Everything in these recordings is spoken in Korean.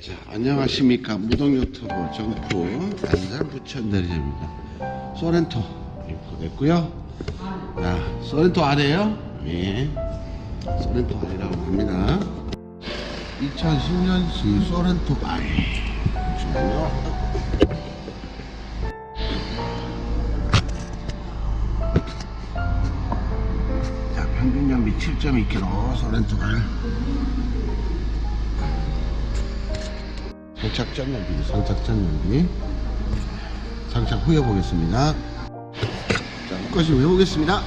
자, 안녕하십니까. 무동 유튜버 정프 안산 부천 대리점입니다. 소렌토 입고됐고요. 자, 소렌토 아래요. 예. 소렌토 아래라고 합니다. 2010년식 소렌토 아래. 잠시만요. 자, 평균 연비 7.2km 소렌토 알. 장착 연비, 장착 연비. 장착 후에 보겠습니다. 자, 끝까지 해보겠습니다.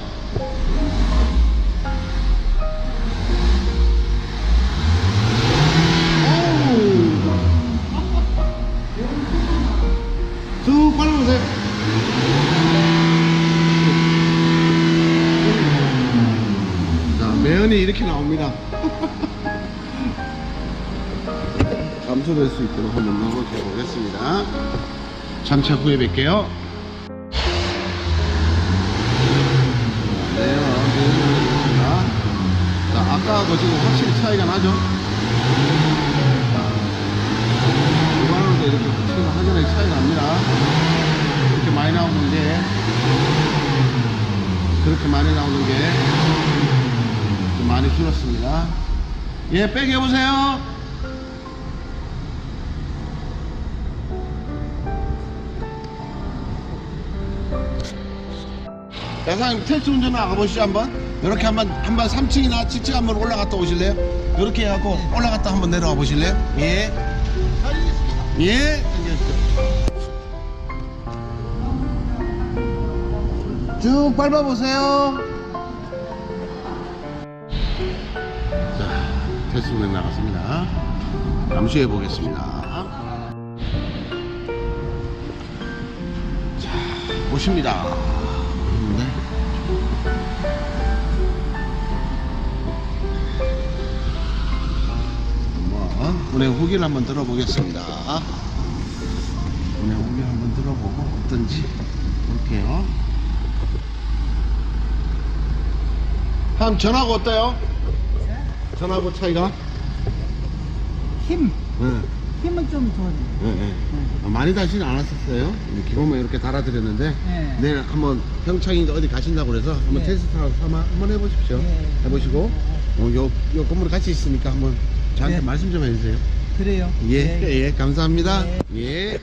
쭉 빨라보세요. 자, 매연이 이렇게 나옵니다. 감소될 수 있도록 한번 넣어보게 보겠습니다. 장착 후에 뵐게요. 네, 매연입니다. 자, 아까하고 지금 확실히 차이가 나죠? 이만원도 이렇게 붙이면 확연하게 차이가 납니다. 이렇게 많이 나오는 게, 그렇게 많이 나오는 게, 좀 많이 줄었습니다. 예, 빼게 해보세요. 자, 사장님 테스트 운전 나가보시죠 한번 이렇게 한번 한번 3층이나 7층 한번 올라갔다 오실래요? 이렇게 해갖고 올라갔다 한번 내려가 보실래요? 예. 예. 쭉 밟아보세요. 자, 테스트 운전 나갔습니다. 잠시 해보겠습니다. 보십니다. 네. 한번 운행 후기를 한번 들어보겠습니다. 운행 후기 한번 들어보고 어떤지 볼게요. 한 전하고 어때요? 전하고 차이가? 힘, 네, 힘은 좀 더. 네, 네. 아, 많이 달지는 않았었어요. 기본만 이렇게 달아드렸는데 네. 내일 한번 평창인데 어디 가신다고 그래서 한번 네. 테스트 삼아 한번 해보십시오. 네. 해보시고 어, 요, 요 건물 같이 있으니까 한번 저한테 네. 말씀 좀 해주세요. 그래요. 예, 네. 예, 감사합니다. 네. 예.